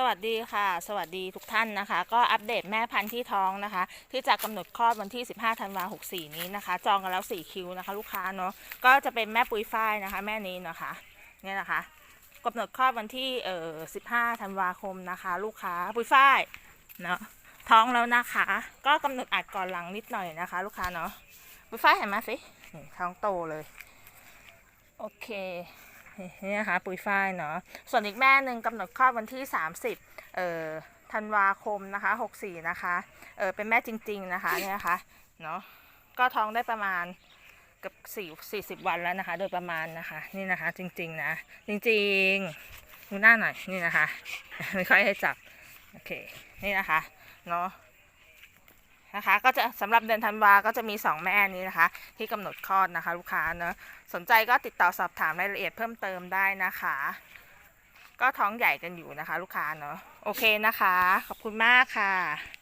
สวัสดีค่ะ สวัสดีทุกท่านนะคะ ก็อัปเดตแม่พันธุ์ที่ท้องนะคะ ที่จะกำหนดคลอดวันที่ 15 ธันวาคม64 นี้นะคะ จองกันแล้ว 4 คิวนะคะ ลูกค้าเนาะก็จะเป็นแม่ปุยฝ้ายนะคะ แม่นี้นะคะเนี่ยนะคะกำหนดคลอดวันที่เอ่อ15 ธันวาคมนะคะ ลูกค้าปุยฝ้ายเนาะท้องแล้วนะคะ ก็กำหนดอัดก่อนหลังนิดหน่อยนะคะ ลูกค้าเนาะปุยฝ้ายเห็นไหมสิท้องโตเลย โอเค นี่นะคะปุยฝ้ายเนาะส่วนอีกแม่หนึ่งกำหนดคลอดวันที่ 30เอ่อธันวาคมนะคะ64นะคะเออเป็นแม่จริง ๆนะคะเนี่ยนะคะเนาะก็ท้องได้ประมาณเกับ4 40วันแล้วนะคะ โดยประมาณนะคะนี่นะคะจริงๆนะจริงๆดูหน้าหน่อยนี่นะคะไม่ค่อยให้จับโอเคนี่นะคะเนาะ นะคะ ก็จะสำหรับเดือนธันวาก็จะมี 2 แม่นี้นะคะ ที่กำหนดคลอดนะคะ ลูกค้าเนอะสนใจก็ติดต่อสอบถามรายละเอียดเพิ่มเติมได้นะคะ ก็ท้องใหญ่กันอยู่นะคะ ลูกค้าเนอะโอเคนะคะ ขอบคุณมากค่ะ